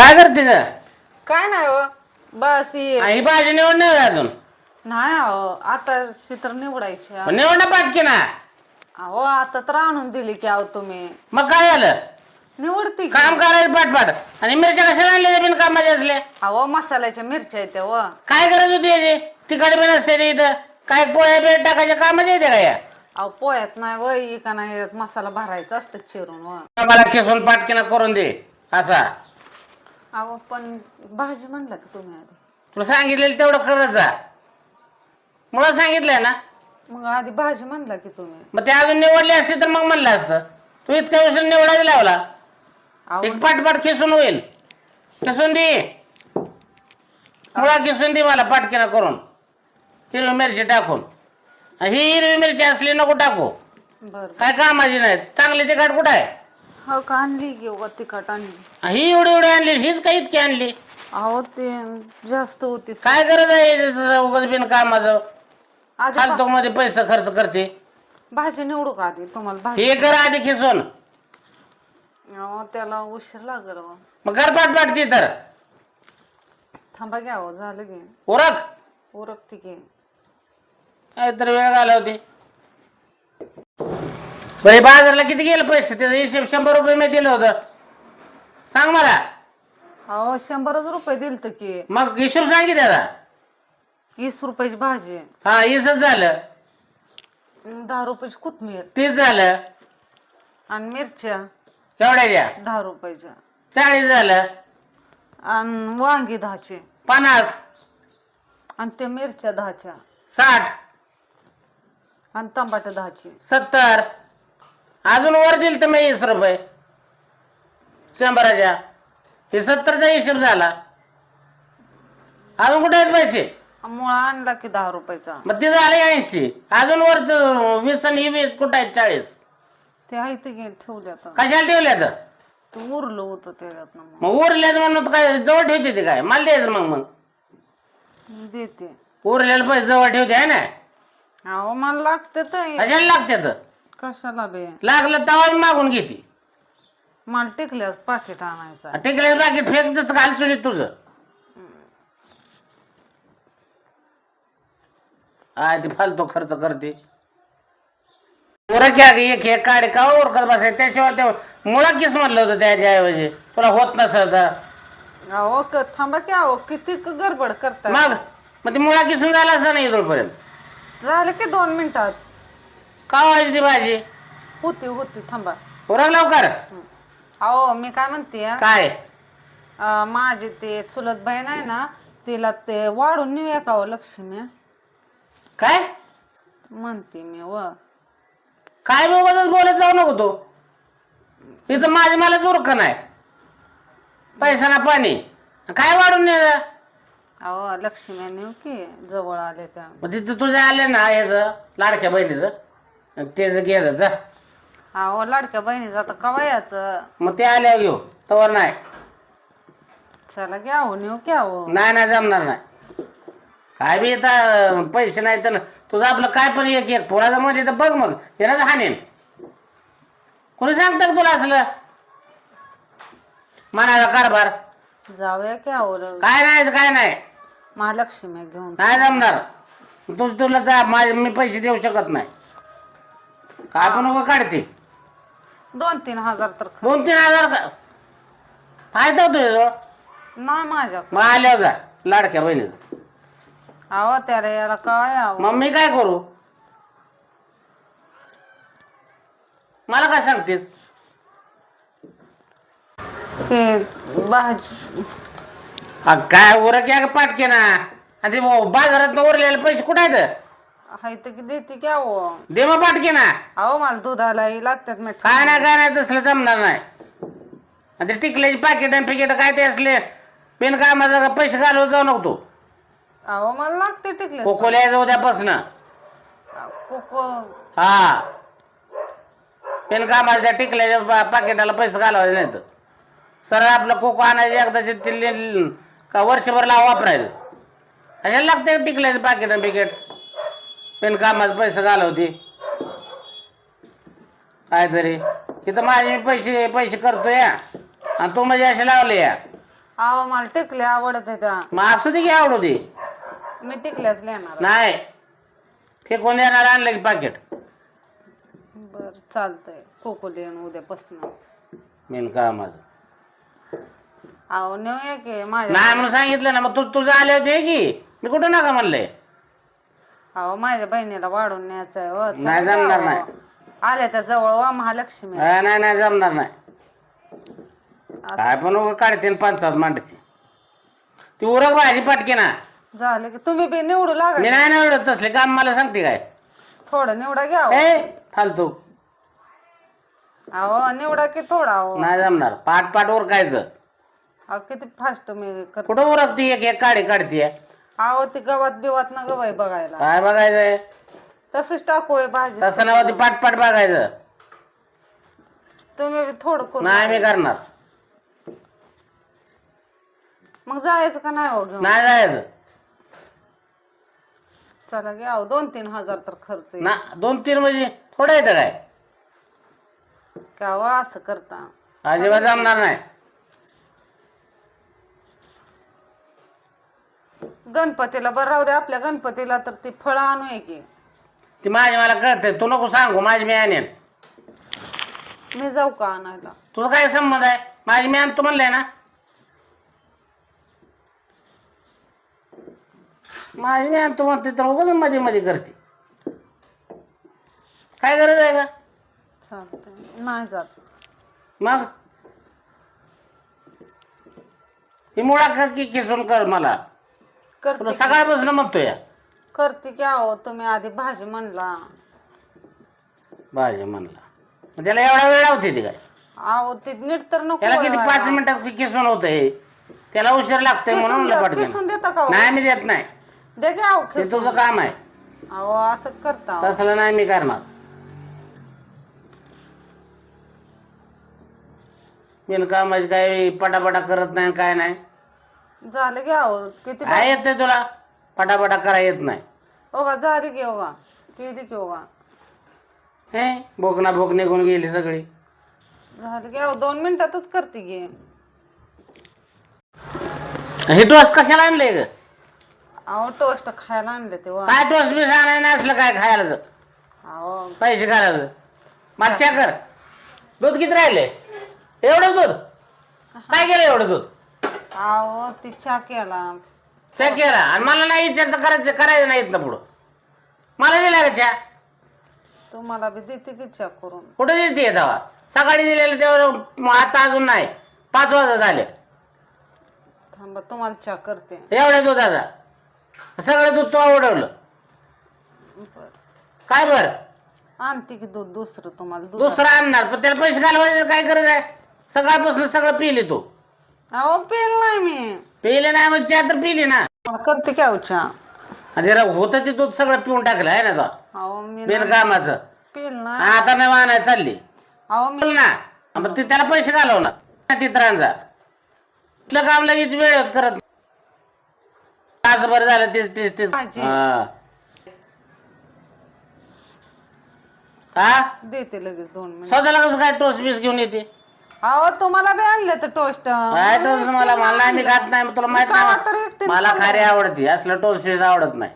काय करते काय नाही हो बस ये. ही भाजी निवड नाही होय अजून? नाही अहो आता शितर निवडायची पण निवड पाटकी ना? अहो आता तर आणून दिली की अहो तुम्ही. मग काय झालं? निवडती की? काम करायचं पाटपाट आणि मिरच्या कशाला आणल्या बिन कामाचे असले अहो मसाल्याच्या मिरच्या येते व काय गरज होती याची? तिखट बी नसते ते इथं. काय पोळ्या बिळ्या टाकायच्या कामाचे येते का या? अहो पोह्यात नाही व का नाही येत, मसाला भरायचा असतं चिरून व मला पाटकीना करून दे असा. अहो पण भाजी म्हणलं की तुम्ही आधी? तुला सांगितलेलं तेवढं करत जा. मुळं सांगितलंय ना. मग आधी भाजी म्हणलं की तुम्ही. मग ते अजून निवडले असते तर मग म्हणलं असतं. तू इतक्या दिवसात निवडायला लावला. अहो एक पाटपाट खेसून होईल. खेसून दे. मुळा खेसून दे मला पाटकीना करून. हिरवी मिरची टाकून. ही हिरवी मिरची असली नको टाकू. बर. काय कामाची नाही. चांगली तिखट कुठं आहे? हो का? आणली घेऊ व तिखट आणली. ही एवढी एवढी आणली हीच काय इतकी आणली? अहो ते जास्त होती. काय गरज आहे याचं उगाच बिन कामाचं. आधी फालतू मध्ये पैसे खर्च करते. भा- भाजी निवडू का आधी? तुम्हाला भाजी? हे कर आधी खिसून. अहो त्याला उशीर लागल. मग कर पाट पाटती तर. थांबा घ्या हो झालं की. उरक. उरकते की. काय तर वेळ घालवते. बरे बाजारला किती गेलं पैसे? त्याचा हिशेब शंभर रुपये मी दिलं होतं. सांग मला. अहो शंभरच रुपये दिलत की. मग हिशोब सांगी त्याचा वीस रुपयाची भाजी. हा हीच झालं. अन दहा रुपयाची कोथमीर. तीच झालं. आणि मिरच्या. केवढ्याच्या दहा रुपयाच्या. चाळीस झालं. आणि वांगी दहाचे. पन्नास. आणि त्या मिरच्या दहाच्या. साठ. आणि टमाटे दहाचे. सत्तर. अजून वर दिल तर मी वीस रुपये. शंभराच्या. हे सत्तरचा हिशोब झाला. अजून कुठे आहेत पैसे? मुळा आणला की दहा रुपयाचा. मग ते झाले ऐंशी. अजून वर वीस आणि ही वीस कुठं आहेत चाळीस? ते आहे ते घे ठेवले आता. कशाला ठेवल्यात ते उरलं होतं त्याच्यात मग. मग उरल्यात म्हणून काय जवळ ठेवते ते काय? मला द्यायचं मग मग. देते. उरलेलं पैसे जवळ ठेवते आहे ना? अहो मला लागते तर. कशाला लागतात कशाला बे? लागलं तवा मागून घेते. मला टिकल्यास पाकिट आणायचा टिकले बाकी फेकतच घाल चुलीत तुझं? आय ते फालतू खर्च करते. उरक घ्या ग, एक एक काढे का उरकत बसाय त्याशिवाय ते मुळा किस म्हणलं होतं त्याच्या ऐवजी तुला होत नसत अहो क- थांबा की अहो किती क- गडबड करताय? मग. मग ते मुळा किसून झाला असं नाही इथपर्यंत झालं की दोन मिनिटात. का व्हायची ती भाजी? होती होती थांबा. उरक लवकर. अहो मी काय म्हणते? काय? माझी ते चुलत बहीण आहे ना तिला ते वाढून नेऊया का हो लक्ष्मी. काय? म्हणते मी व. काय बाबा बोलत जाऊ नको तू. इथं माझी मला उरक नाही. पैसा ना पाणी. काय वाढून नेलं? अहो लक्ष्मी नेऊ की जवळ आले त्या. मग तिथं तुझ्या आले ना ह्याचं लाडक्या बहिणीचं. तेच घ्यायचं जा. अहो लाडक्या बहिणीचं आता कवा याचं मग ते आल्यावर घेऊ तवर नाही. चला घ्या हो नेऊ अहो नाही नाही जमणार नाही. काय बी आता पैसे नाही तर तुझं आपलं काय पण एक एक. पोराचं म्हणजे तर बघ मग येणार हाणेन. कोणी सांगतं का तुला असलं? मनाचा कारभार. जाऊया ल- काय नाही तर काय नाही. महालक्ष्मी घेऊन. नाही जमणार. तू तुला जा माझे मी पैसे देऊ शकत नाही. काय पण उगा काढते. दोन तीन हजार तर ख- दोन तीन हजार का फायदा होतो नाही माझ्या मग आल्यावर जा लाडक्या बहिणीचं. अहो त्याला याला काय अहो? मग मी काय करू? मला काय सांगतेस? ते भाजी. अ, काय उरक या पाटके ना आणि ते बाजारात उरलेले पैसे कुठे आहेत? हाय तर की देते की अहो दे मग पाटके ना. अहो मला दुधालाही लागतात मी काय नाही काय नाही तसलं जमणार नाही. आणि ते टिकल्याची पाकिट आणि पिकेट काय ते असले बिन कामाचा पैसे घालवत जाऊ नको तू. अहो मला लागते टिकले कोकोल्या यायचं उद्यापासनं कोको. हा. बिन कामाच्या त्या टिकल्याच्या पा- पाकिटाला पैसे घालवायचे नाहीत. सरळ आपलं कोको आणायचं एकदाचे ते ले- का वर्षभर लाव वापरायचं. अशाला लागते टिकल्याचं पाकिट आणि पिकेट बिन कामाचे पैसे घालवते. काहीतरी. तिथं माझे मी पैसे पैसे करतोय. आणि तू म्हणजे असे लावले. या मला टिकले आवडत आहे त्या. मग असू दे की आवडू दे. मी टिकल्याच लिहिणार नाही. फेकून देणार आणलं की पाकिट बर चालतंय. कोको देऊन उद्यापासून मेन कामाचं. अहो नेऊया की माझ्या नाही म्हणून सांगितलं ना मग तू तुझं आले होते की. मी कुठं नका म्हणले अहो माझ्या बहिणीला वाढून न्यायचं आहे हो. चला नाही जमणार. नाही. आल्या त्या जवळ वा महालक्ष्मी. नाही नाही नाही जमणार नाही. काय पण उगा काढते आणि मांडते. ती उरक भाजी पटके ना. झालं की तुम्ही बी निवडू लागा मी नाही निवडत तसले काम मला सांगते काय. थोडं निवडा घ्या हो. ए फालतू. अहो निवडा की थोडा अहो नाही जमणार. पाट पाट उरकायचं. अहो किती फास्ट मी कर कुठं उरकती एक एक काडी काढतीये? अहो ती गवात बिवात ना गवाय बघायला. काय बघायचंय? तसंच टाकू भाजी. तसं नव्हतं ती पाट पाट बघायचं. तुम्ही बी थोडं करू नाही मी करणार. मग जायचं का नाही हो घेऊन? नाही जायचं. चला घ्या अहो दोन तीन हजार तर खर्च येईल. ना दोन तीन म्हणजे थोडं येतं काय? का हो असं करता. अजिबात जमणार नाही. गणपतीला बरं राहू दे आपल्या गणपतीला तर ती फळं आणू आहे की ती माझी मला कळते तू नको सांगू माझी मी आणेन मी जाऊ का आणायला? तुझं काय संबंध आहे? माझी मी आणतो म्हणलंय ना? माझी मी आणतो म्हणते तर उगाच मध्ये मध्ये करते. काय गरज आहे का? चालतंय. नाही जात. मग? ही मुळा कर की किसून कर मला. तुला करते सकाळपासून म्हणतोय. या करते की अहो तुम्ही आधी भाजी म्हणला. भाजी म्हणला. मग त्याला एवढा वेळ लावते ती काय? अहो ती नीट तर नको त्याला किती वळवायला. पाच मिनिटात किसून होत त्याला उशीर लागतोय किसून म्हणून द्या- लपट किसून देता का हो? नाही मी देत नाही. दे की अहो ते. तुझं काम आहे. अहो असं करता अहो. तसलं नाही मी करणार. बिनकामाची काय पटापटा करत नाही काय नाही. झालं अहो किती काय येत नाही तुला? पटापटा करा येत नाही. हो का झाली हो का केली हो का हे भोकना भोक निघून गेली सगळी. झालं अहो दोन मिनिटातच करते की. हे टोस कशाला आणले ग? अहो टोस्ट खायला आणले तेव्हा काय टोस बी आणायला असलं काय खायला अहो पैसे घालायचं मला चेक कर. दूध किती राहिले? एवढं दूध? काय केलं एवढं दूध? अहो ती चहा केला. चेक केला. आणि मला नाही विचार तर करायचं करायचं नाही ना पुढं. मला दिला का चहा. तुम्हाला बी देते की चहा करून? कुठं देते तेव्हा? सकाळी दिलेलं तेवढं आता अजून नाही. पाच वाजता झाले. थांबा तुम्हाला चहा करते. एवढ्या दुधाचा. सगळं दूध तो आवडवलं बरं. काय बरं? आणते की दूध दुसरं तुम्हाला दूध दुसरं आणणार पण त्याला पैसे घालवायचे काय गरज आहे? सकाळपासून सगळं पिली तू. अहो पेल नाही मी. पिले नाही मग चहा तर पिली ना. मला करते की चहा आणि जरा होतं ते दूध सगळं पिऊन टाकलं आहे ना तो? अहो मी बिनकामाचं पेल नाही. आता नाही वाहनाय चालली. अहो मी बोल ना. मग ते त्याला पैसे घालवणार तित्रांचा कुठलं काम लगेच वेळ करत तासभर झालं तेच तेच भाजी. हा. हा? देते लगेच दोन मिनिट. स्वतःला कसं काय टोस्ट बीस घेऊन येते? अहो तुम्हाला बी आणले तर टोस्ट काय टोस्ट मला मला नाही मी खात नाही तुला माहीत नाही मला खारी आवडते असलं टोस्ट आवडत नाही.